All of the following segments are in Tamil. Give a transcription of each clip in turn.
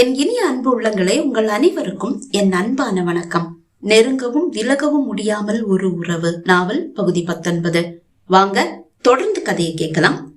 என் இனிய அன்பு உள்ளங்களே உங்கள் அனைவருக்கும் என் அன்பான வணக்கம். நெருங்கவும் விலகவும் முடியாமல் ஒரு உறவு நாவல் பகுதி பத்தொன்பது. வாங்க தொடர்ந்து கதையை கேட்கலாம்.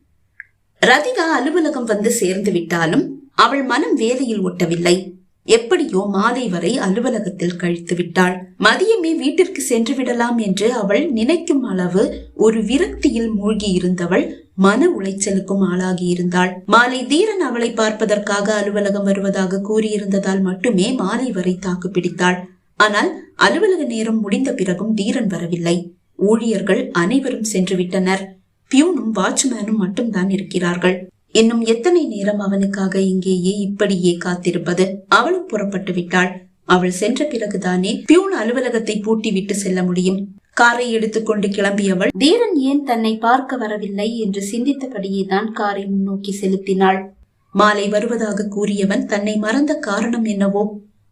ரதிகா அலுவலகம் வந்து சேர்ந்து விட்டாலும் அவள் மனம் வேலையில் ஒட்டவில்லை. எப்படியோ மாலை வரை அலுவலகத்தில் கழித்து விட்டாள். மதியமே வீட்டிற்கு சென்று விடலாம் என்று அவள் நினைக்கும் அளவு ஒரு விரக்தியில் மூழ்கி இருந்தவள் மன உளைச்சலுக்கும் ஆளாகி இருந்தாள் மாலை தீரன் அவளை பார்ப்பதற்காக அலுவலகம் வருவதாக கூறியிருந்ததால் மட்டுமே மாலை வரை தாக்கு பிடித்தாள். ஆனால் அலுவலக நேரம் முடிந்த பிறகும் தீரன் வரவில்லை. ஊழியர்கள் அனைவரும் சென்று விட்டனர். பியூனும் வாட்ச்மேனும் மட்டும்தான் இருக்கிறார்கள். இன்னும் எத்தனை நேரம் அவனுக்காக இங்கேயே இப்படியே காத்திருப்பது? அவளும் புறப்பட்டு விட்டாள். அவள் சென்ற பிறகுதானே பியூன் அலுவலகத்தை பூட்டி விட்டு செல்ல முடியும். காரை எடுத்துக்கொண்டு கிளம்பியவள் தீரன் ஏன் தன்னை பார்க்க வரவில்லை? என்று சிந்தித்தபடியே தான் காரை முன்னோக்கி செலுத்தினாள். மாலை வருவதாக கூறியவன் தன்னை மறந்த காரணம் என்னவோ?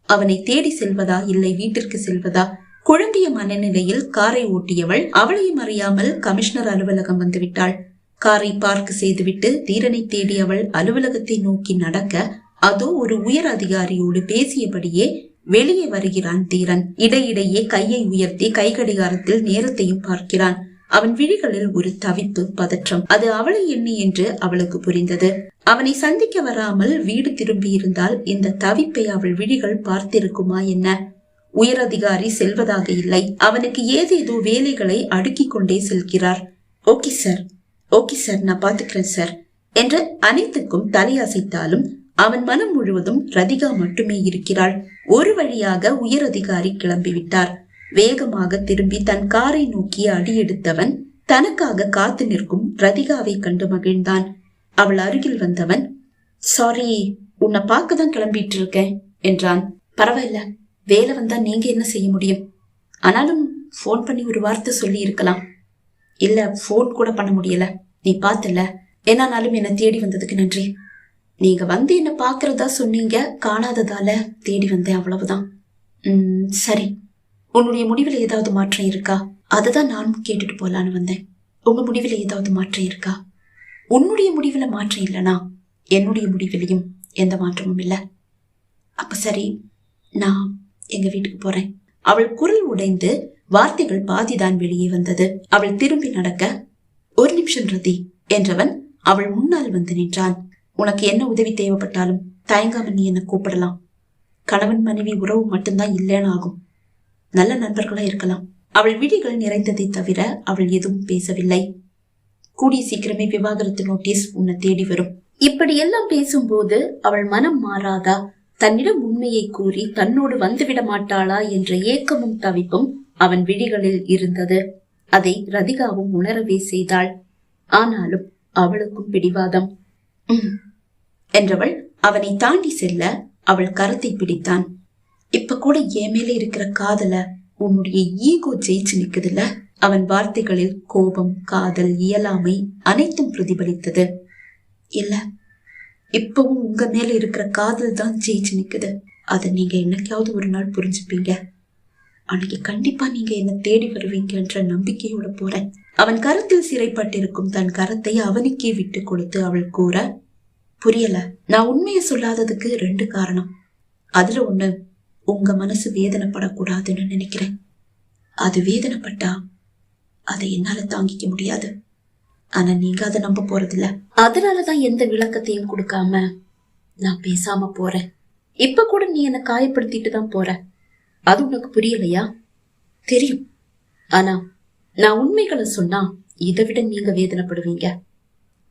அவனை தேடி செல்வதா? இல்லை வீட்டிற்கு செல்வதா? குழம்பிய மனநிலையில் காரை ஓட்டியவள் அவளையும் அறியாமல் கமிஷனர் அலுவலகம் வந்துவிட்டாள். காரை பார்க் செய்துவிட்டு தீரனை தேடி அவள் அலுவலகத்தை நோக்கி நடக்க அதோ ஒரு உயர் அதிகாரியோடு பேசியபடியே வெளியே வருகிறான் தீரன். இடையிடையே கையை உயர்த்தி கை கடிகாரத்தில் நேரத்தையும் பார்க்கிறான். அவன் விழிகளில் ஒரு தவிப்பு பதற்றம். அது அவளை எண்ணி என்று அவளுக்கு புரிந்தது. அவனை சந்திக்க வராமல் வீடு திரும்பி இருந்தால் இந்த தவிப்பை அவள் விழிகள் பார்த்திருக்குமா என்ன? உயரதிகாரி செல்வதாக இல்லை. அவனுக்கு ஏதேதோ வேலைகளை அடுக்கிக் கொண்டே செல்கிறார். Okay sir. Okay sir. நான் பாத்துக்கிறேன் சார். என்று அனைத்துக்கும் தலையசைத்தாலும் அவன் மனம் முழுவதும் ரதிகா மட்டுமே இருக்கிறாள். ஒரு வழியாக உயர் அதிகாரி கிளம்பிவிட்டார். வேகமாக திரும்பி தன் காரை நோக்கி அடியெடுத்தவன் தனக்காக காத்து நிற்கும் ரதிகாவை கண்டு மகிழ்ந்தான். அவள் அருகில் வந்தவன் சாரி உன்னை பார்க்க தான் கிளம்பிட்டு இருக்கேன் என்றான். பரவாயில்ல வேலை வந்தா நீங்க என்ன செய்ய முடியும்? ஆனாலும் ஃபோன் பண்ணி ஒரு வார்த்தை சொல்லி இருக்கலாம் இல்ல ஃபோன் கூட பண்ண முடியல. நீ பார்த்தல. என்னானாலும் என்னை தேடி வந்ததுக்கு நன்றி. நீங்க வந்து என்ன பாக்குறதா சொன்னீங்க காணாததால தேடி வந்தேன் அவ்வளவுதான். உம் சரி. உன்னுடைய முடிவில் ஏதாவது மாற்றம் இருக்கா? அதுதான் நானும் கேட்டுட்டு போலான்னு வந்தேன். உங்க முடிவில் ஏதாவது மாற்றம் இருக்கா? உன்னுடைய முடிவுல மாற்றம் இல்லைனா என்னுடைய முடிவிலையும் எந்த மாற்றமும் இல்லை. அப்ப சரி நான் எங்க வீட்டுக்கு போறேன். அவள் குரல் உடைந்து வார்த்தைகள் பாதிதான் வெளியே வந்தது. அவள் திரும்பி நடக்க ஒரு நிமிஷம் ரதி என்றவன் அவள் முன்னால் வந்து நின்றான். உனக்கு என்ன உதவி தேவைப்பட்டாலும் தயங்காம நீ என்ன கூப்பிடலாம். கணவன் மனைவி உறவு மட்டும்தான் இல்லைன்னு ஆகும். நல்ல நண்பர்களா இருக்கலாம். அவள் விழிகள் நிறைந்ததை தவிர அவள் எதுவும் பேசவில்லை. கூடிய சீக்கிரமே விவாகரத்து நோட்டீஸ் உன்னை தேடி வரும். இப்படியெல்லாம் பேசும்போது அவள் மனம் மாறாதா? தன்னிடம் உண்மையை கூறி தன்னோடு வந்துவிட மாட்டாளா என்ற ஏக்கமும் தவிப்பும் அவன் விழிகளில் இருந்தது. அதை ரதிகாவும் உணரவே செய்தாள். ஆனாலும் அவளுக்கும் பிடிவாதம். என்றவள் அவனை தாண்டி செல்ல அவள் கரத்தை பிடித்தான். இப்ப கூட என் மேல இருக்கிற காதல உன்னுடைய ஈகோ ஜெயிச்சு நிக்குதுல? அவன் வார்த்தைகளில் கோபம் காதல் இயலாமை அனைத்தும் பிரதிபலித்தது. இல்ல இப்பவும் உங்க மேல இருக்கிற காதல் தான் ஜெயிச்சு நிக்குது. அதை நீங்க என்னைக்காவது ஒரு நாள் புரிஞ்சுப்பீங்க. அன்னைக்கு கண்டிப்பா நீங்க என்ன தேடி வருவீங்கன்ற நம்பிக்கையோட போறேன். அவன் கரத்தில் சிறைப்பட்டிருக்கும் தன் கரத்தை அவனுக்கே விட்டு கொடுத்து அவள் கூற புரியல நான் உண்மையை சொல்லாததுக்கு ரெண்டு காரணம். அதுல ஒண்ணு உங்க மனசு வேதனைப்படக்கூடாதுன்னு நினைக்கிறேன். அது வேதனைப்பட்டா அதை என்னால தாங்கிக்க முடியாது. ஆனா நீங்க அதை நம்ப போறதில்ல. அதனாலதான் எந்த விளக்கத்தையும் கொடுக்காம நான் பேசாம போறேன். இப்ப கூட நீ என்னை காயப்படுத்திட்டு தான் போற. அது உனக்கு புரியலையா? தெரியும். ஆனா நான் உண்மைகளை சொன்னா இதை விட நீங்க வேதனைப்படுவீங்க.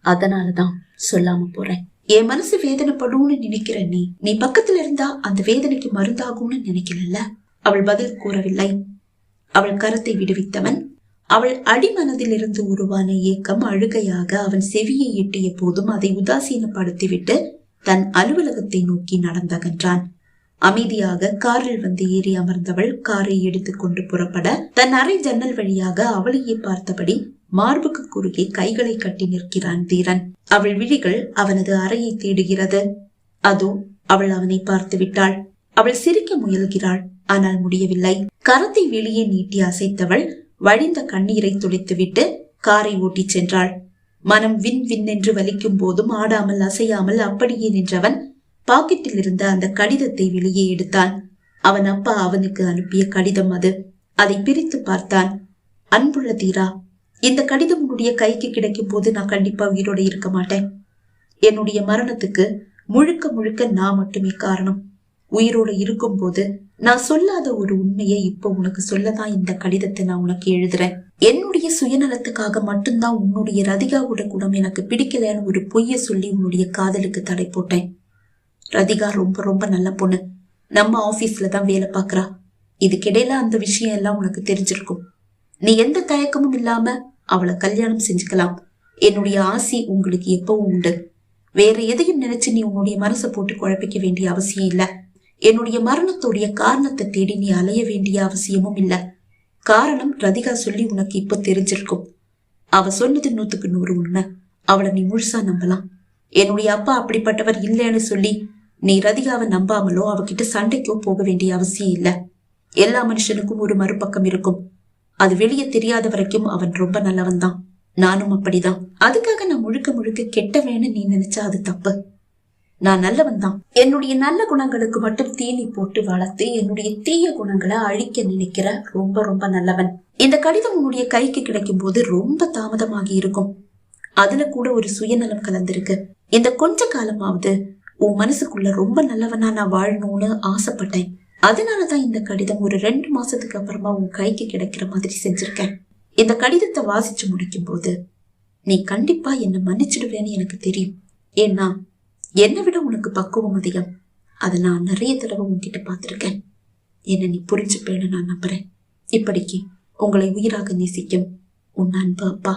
அதனாலதான் சொல்லாம போறேன். என் மனசு வேதனைப்படும்னு நினைக்கிற நீ நீ பக்கத்துல இருந்தா அந்த வேதனைக்கு மருந்தாகும்னு நினைக்கல அவள் பதில் கூறவில்லை. அவள் கரத்தை விடுவித்தவன் அவள் அடிமனதிலிருந்து உருவான ஏக்கம் அழுகையாக அவன் செவியை எட்டிய போதும் அதை உதாசீனப்படுத்திவிட்டு தன் அலுவலகத்தை நோக்கி நடந்தகன்றான். அமைதியாக காரில் வந்து ஏறி அமர்ந்தவள் காரை எடுத்துக்கொண்டு புறப்பட தன் அறை ஜன்னல் வழியாக அவளையே பார்த்தபடி மார்புக்கு குறுகே கைகளை கட்டி நிற்கிறான் தீரன். அவள் விழிகள் அவனது அறையை தேடுகிறது. அதோ அவள் அவனை பார்த்து விட்டாள். அவள் சிரிக்க முயல்கிறாள். ஆனால் முடியவில்லை. கரத்தை வெளியே நீட்டி அசைத்தவள் வழிந்த கண்ணீரை துடைத்துவிட்டு காரை ஓட்டிச் சென்றாள். மனம் வின் வின் என்று வலிக்கும் போதும் ஆடாமல் அசையாமல் அப்படியே நின்றவன் பாக்கெட்டில் இருந்த அந்த கடிதத்தை வெளியே எடுத்தான். அவன் அப்பா அவனுக்கு அனுப்பிய கடிதம் அது. அதை பிரித்து பார்த்தான். அன்புள்ள தீரா இந்த கடிதம் உன்னுடைய கைக்கு கிடைக்கும் போது நான் கண்டிப்பா உயிரோட இருக்க மாட்டேன். என்னுடைய மரணத்துக்கு முழுக்க முழுக்க நான் மட்டுமே காரணம். உயிரோடு இருக்கும்போது நான் சொல்லாத ஒரு உண்மையை இப்போ உனக்கு சொல்லதான் இந்த கடிதத்தை நான் உனக்கு எழுதுறேன். என்னுடைய சுயநலத்துக்காக மட்டும்தான் உன்னுடைய ரதிகாவோட குணம் எனக்கு பிடிக்கலன்னு ஒரு பொய்ய சொல்லி உன்னுடைய காதலுக்கு தடை போட்டேன். ரதிகா ரொம்ப ரொம்ப நல்ல பொண்ணு. நம்ம ஆபீஸ்ல தான் வேலை பாக்குறா இதுக்கிடையில அந்த விஷயம் எல்லாம் உனக்கு தெரிஞ்சிருக்கும். நீ எந்த தயக்கமும் இல்லாம அவளை கல்யாணம் செஞ்சுக்கலாம். என்னுடைய ஆசி உங்களுக்கு எப்பவும் உண்டு. வேற எதையும் நினைச்சு நீ உன்னுடைய மனசை போட்டு குழப்பிக்க வேண்டிய அவசியம் இல்ல. என்னுடைய மரணத்துடைய காரணத்தை தேடி நீ அலைய வேண்டிய அவசியமும் இல்ல. காரணம் ரதிகா சொல்லி உனக்கு இப்போ தெரிஞ்சிருக்கும். அவ சொன்னது நூத்துக்கு நூறு உண்மை. அவளை நீ முழுசா நம்பலாம். என்னுடைய அப்பா அப்படிப்பட்டவர் இல்லைன்னு சொல்லி நீ ரதிகாவை நம்பாமலோ அவகிட்ட சண்டைக்கோ போக வேண்டிய அவசியம் இல்ல. எல்லா மனுஷனுக்கும் ஒரு மறுபக்கம் இருக்கும். அது வெளியே தெரியாத வரைக்கும் அவன் ரொம்ப நல்லவன் தான். நானும் அப்படிதான். அதுக்காக நான் முழுக்க முழுக்க கெட்டவேன்னு நீ நினைச்சா அது தப்பு. நான் நல்லவன் தான். என்னுடைய நல்ல குணங்களுக்கு மட்டும் தீனி போட்டு வளர்த்து என்னுடைய தீய குணங்களை அழிக்க நினைக்கிற ரொம்ப ரொம்ப நல்லவன். இந்த கடிதம் உன்னுடைய கைக்கு கிடைக்கும் போது ரொம்ப தாமதமாகி இருக்கும். அதுல கூட ஒரு சுயநலம் கலந்திருக்கு. இந்த கொஞ்ச காலமாவது உன் மனசுக்குள்ள ரொம்ப நல்லவனா நான் வாழணும்னு ஆசைப்பட்டேன். அதனாலதான் இந்த கடிதம் ஒரு ரெண்டு மாசத்துக்கு அப்புறமா உன் கைக்கு கிடைக்கிற மாதிரி செஞ்சிருக்கேன். இந்த கடிதத்தை வாசிச்சு முடிக்கும் போது நீ கண்டிப்பா என்னை மன்னிச்சிடுவேன்னு எனக்கு தெரியும். ஏன்னா என்னை விட உனக்கு பக்குவம் அதிகம். அதை நான் நிறைய தடவை உன்கிட்ட பார்த்துருக்கேன். என்னை நீ புரிஞ்சுப்பேன்னு நான் நம்புறேன். இப்படிக்கு உங்களை உயிராக நேசிக்கும் உன் அன்பு அப்பா.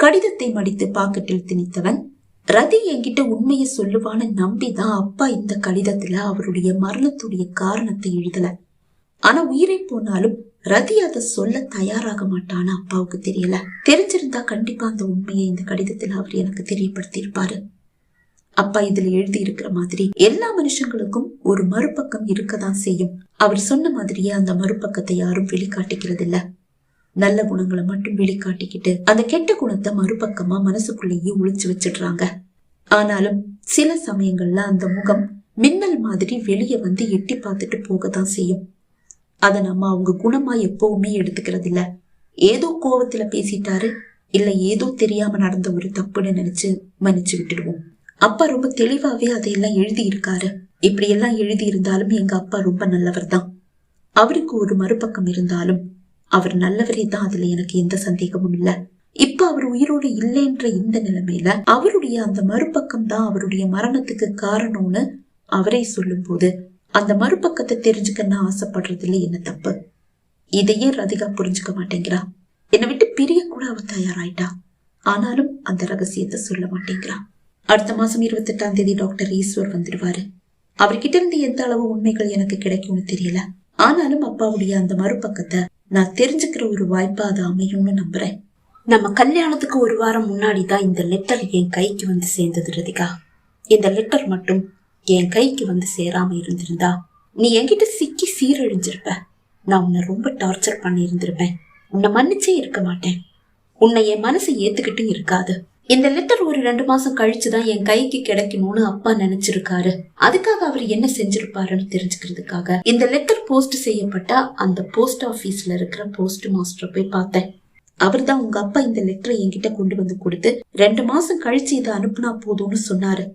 கடிதத்தை மடித்து பாக்கெட்டில் திணித்தவன் ரதி என்கிட்ட உண்மையை சொல்லுவான்னு நம்பிதான் அப்பா இந்த கடிதத்துல அவருடைய மரணத்துடைய காரணத்தை எழுதல. ஆனா உயிரை போனாலும் ரதி அதை சொல்ல தயாராக மாட்டான்னு அப்பாவுக்கு தெரியல. தெரிஞ்சிருந்தா கண்டிப்பா அந்த உண்மையை இந்த கடிதத்துல அவர் எனக்கு தெரியப்படுத்தியிருப்பாரு. அப்பா இதுல எழுதி இருக்கிற மாதிரி எல்லா மனுஷங்களுக்கும் ஒரு மறுபக்கம் இருக்கதான் செய்யும். அவர் சொன்ன மாதிரியே அந்த மறுபக்கத்தை யாரும் வெளிக்காட்டிக்கிறது இல்லை நல்ல குணங்களை மட்டும் வெளிக்காட்டிக்கிட்டு அந்த கெட்ட குணத்தை மறுபக்கமா மனசுக்குள்ளேயே ஒளிச்சு வச்சிடுறாங்க. ஆனாலும் சில சமயங்கள்ல அந்த முகம் மின்னல் மாதிரி வெளியே வந்து எட்டி பார்த்துட்டு போகத்தான் செய்யும். அதை நம்ம அவங்க குணமா எப்பவுமே எடுத்துக்கிறது இல்ல ஏதோ கோபத்துல பேசிட்டாரு இல்ல ஏதோ தெரியாம நடந்த ஒரு தப்புன்னு நினைச்சு மன்னிச்சு விட்டுடுவோம். அப்பா ரொம்ப தெளிவாவே அதையெல்லாம் எழுதி இருக்காரு இப்படி எல்லாம் எழுதி இருந்தாலும் எங்க அப்பா ரொம்ப நல்லவர் தான் அவருக்கு ஒரு மறுபக்கம் இருந்தாலும் அவர் நல்லவரே தான் அதுல எனக்கு எந்த சந்தேகமும் இல்ல. இப்ப அவர் உயிரோடு இல்லைன்ற இந்த நிலைமையில அவருடைய அந்த மறுபக்கம் தான் அவருடைய மரணத்துக்கு காரணம்னு அவரே சொல்லும் போது அந்த மறுபக்கத்தை தெரிஞ்சுக்க நான் ஆசைப்படுறதுல என்ன தப்பு? இதையே ரதிகா புரிஞ்சுக்க மாட்டேங்கிறா. என்னை விட்டு பிரிய கூட அவ தயாராயிட்டா. ஆனாலும் அந்த ரகசியத்தை சொல்ல மாட்டேங்கிறா. அடுத்த மாசம் இருபத்தி எட்டாம் தேதி டாக்டர் ஈஸ்வர் வந்துடுவாரு. அவர்கிட்ட இருந்து எந்த அளவு உண்மைகள் எனக்கு கிடைக்கும்னு தெரியல. ஆனாலும் அப்பாவுடைய அந்த மறுபக்கத்தை நான் தெரிஞ்சுக்கிற ஒரு வாய்ப்பா அது அமையும்னு நம்புறேன். நம்ம கல்யாணத்துக்கு ஒரு வாரம் முன்னாடி தான் இந்த லெட்டர் என் கைக்கு வந்து சேர்ந்தது ரதிகா. இந்த லெட்டர் மட்டும் என் கைக்கு வந்து சேராம இருந்திருந்தா நீ என்கிட்ட சிக்கி சீரழிஞ்சிருப்ப. நான் உன்னை ரொம்ப டார்ச்சர் பண்ணி இருந்திருப்பேன் உன்னை மன்னிச்சே இருக்க மாட்டேன். உன்னை என் மனசு ஏத்துக்கிட்டு இருக்காது. இந்த லெட்டர் ஒரு ரெண்டு மாசம் கழிச்சுதான் என் கைக்கு கிடைக்கணும்னு அப்பா நினைச்சிருக்காரு. அதுக்காக அவர் என்ன செஞ்சிருப்பாருன்னு தெரிஞ்சுக்கிறதுக்காக இந்த லெட்டர் போஸ்ட் செய்யப்பட்ட அந்த போஸ்ட் ஆபீஸ்ல இருக்கிற போஸ்ட் மாஸ்டரை போய் பார்த்தேன். அவர் தான் உங்க அப்பா இந்த லெட்டரை என்கிட்ட கொண்டு வந்து கொடுத்து ரெண்டு மாசம் கழிச்சு இதை அனுப்புனா போதும்னு சொன்னாரு.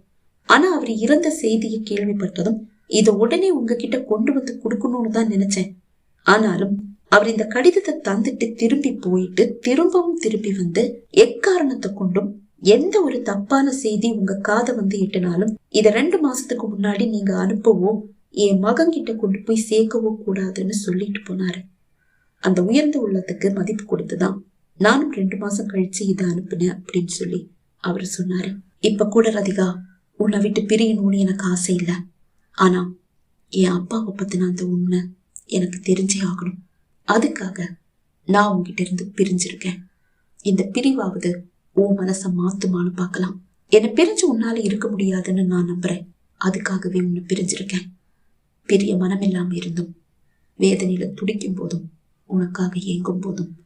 ஆனா அவர் இறந்த செய்தியை கேள்விப்பட்டதும் இதை உடனே உங்ககிட்ட கொண்டு வந்து கொடுக்கணும்னு தான் நினைச்சேன். ஆனாலும் அவர் இந்த கடிதத்தை தந்துட்டு திரும்பி போயிட்டு திரும்பவும் திரும்பி வந்து எக்காரணத்தை கொண்டும் எந்த ஒரு தப்பான செய்தி உங்க காதை வந்து எட்டினாலும் இத ரெண்டு மாசத்துக்கு முன்னாடி நீங்க அனுப்பவோ என் மகன்கிட்ட கொண்டு போய் சேர்க்கவோ கூடாதுன்னு சொல்லிட்டு போனாரு. அந்த உயர்ந்த உள்ளத்துக்கு மதிப்பு கொடுத்துதான் நானும் ரெண்டு மாசம் கழிச்சு இதை அனுப்புனேன் அப்படின்னு சொல்லி அவர் சொன்னாரு. இப்ப கூட ரதிகா உன்னை விட்டு பிரியணும்னு எனக்கு ஆசை இல்லை. ஆனா என் அப்பாவை பத்தின அந்த உண்மை எனக்கு தெரிஞ்சே ஆகணும். அதுக்காக நான் உங்ககிட்ட இருந்து பிரிஞ்சிருக்கேன். இந்த பிரிவாவது உன் மனசை மாத்துமான்னு பார்க்கலாம். என்னை பிரிஞ்சு உன்னால இருக்க முடியாதுன்னு நான் நம்புறேன். அதுக்காகவே உன்னை பிரிஞ்சிருக்கேன். பெரிய மனம் இல்லாம இருந்தும் வேதனையில துடிக்கும் போதும் உனக்காக ஏங்கும் போதும்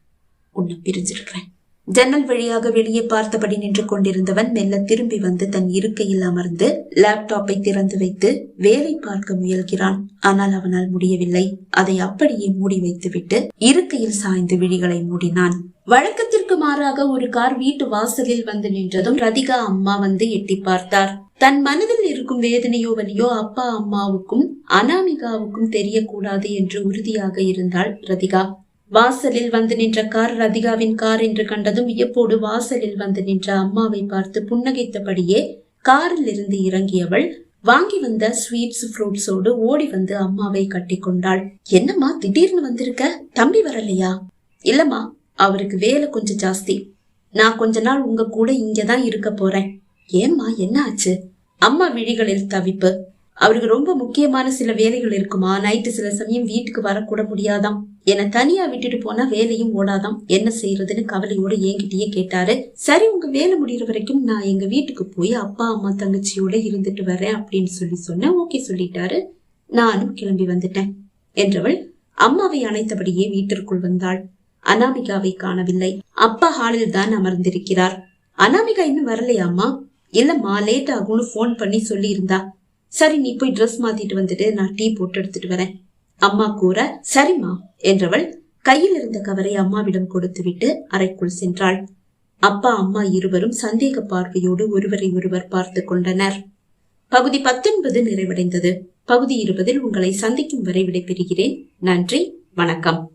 உன்னை பிரிஞ்சிருக்கிறேன். ஜன்னல் வழியாக வெளியே பார்த்தபடி நின்று கொண்டிருந்தவன் மெல்ல திரும்பி வந்து தன் இருக்கையில் அமர்ந்து லேப்டாப்பை திறந்து வைத்து வேலை பார்க்க முயல்கிறான். ஆனால் அவனால் முடியவில்லை. அதை அப்படியே மூடி வைத்துவிட்டு இருக்கையில் சாய்ந்து விழிகளை மூடினான். வழக்கத்திற்கு மாறாக ஒரு கார் வீட்டு வாசலில் வந்து நின்றதும் ரதிகா அம்மா வந்து எட்டி பார்த்தார். தன் மனதில் இருக்கும் வேதனையோ வலியோ அப்பா அம்மாவுக்கும் அனாமிகாவுக்கும் தெரியக்கூடாது என்று உறுதியாக இருந்தாள் ரதிகா. வாசலில் வந்து நின்ற கார் ரதிகாவின் கார் என்று கண்டதும் வியப்போடு வாசலில் வந்து நின்ற அம்மாவை பார்த்து புன்னகைத்தபடியே காரில் இருந்து இறங்கியவள் வாங்கி வந்த ஸ்வீட்ஸ் ஃப்ரூட்ஸோடு ஓடி வந்து அம்மாவை கட்டி கொண்டாள் என்னம்மா திடீர்னு வந்திருக்க? தம்பி வரலையா? இல்லம்மா அவருக்கு வேலை கொஞ்சம் ஜாஸ்தி. நான் கொஞ்ச நாள் உங்க கூட இங்கதான் இருக்க போறேன். ஏம்மா என்ன ஆச்சு? அம்மா விழிகளில் தவிப்பு. அவருக்கு ரொம்ப முக்கியமான சில வேலைகள் இருக்குமா? நைட்டு சில சமயம் வீட்டுக்கு வரக்கூட முடியாதாம். என்னை தனியா விட்டுட்டு போனா வேலையும் ஓடாதாம். என்ன செய்யறதுன்னு கவலையோட என்கிட்டயே கேட்டாரு. சரி உங்க வேலை முடியற வரைக்கும் நான் எங்க வீட்டுக்கு போய் அப்பா அம்மா தங்கச்சியோட இருந்துட்டு வரேன் அப்படின்னு சொல்லி சொன்னேன் ஓகே சொல்லிட்டாரு. நானும் கிளம்பி வந்துட்டேன் என்றவள் அம்மாவை அணைத்தபடியே வீட்டிற்குள் வந்தாள். அனாமிகாவை காணவில்லை. அப்பா ஹாலில் தான் அமர்ந்திருக்கிறார். அனாமிகா இன்னும் வரலையாம்மா இல்லம்மா லேட் ஆகும்னு போன் பண்ணி சொல்லி இருந்தா சரி நீ போய் ட்ரெஸ் மாத்திட்டு வந்துட்டு நான் டீ போட்டு எடுத்துட்டு வரேன். அம்மா கூற சரிம்மா என்றவள் கையில் இருந்த கவரை அம்மாவிடம் கொடுத்துவிட்டு அறைக்குள் சென்றாள். அப்பா அம்மா இருவரும் சந்தேக பார்வையோடு ஒருவரை ஒருவர் பார்த்து கொண்டனர். பகுதி பத்தொன்பது நிறைவடைந்தது. பகுதி இருபதில் உங்களை சந்திக்கும் வரை விடைபெறுகிறேன். நன்றி வணக்கம்.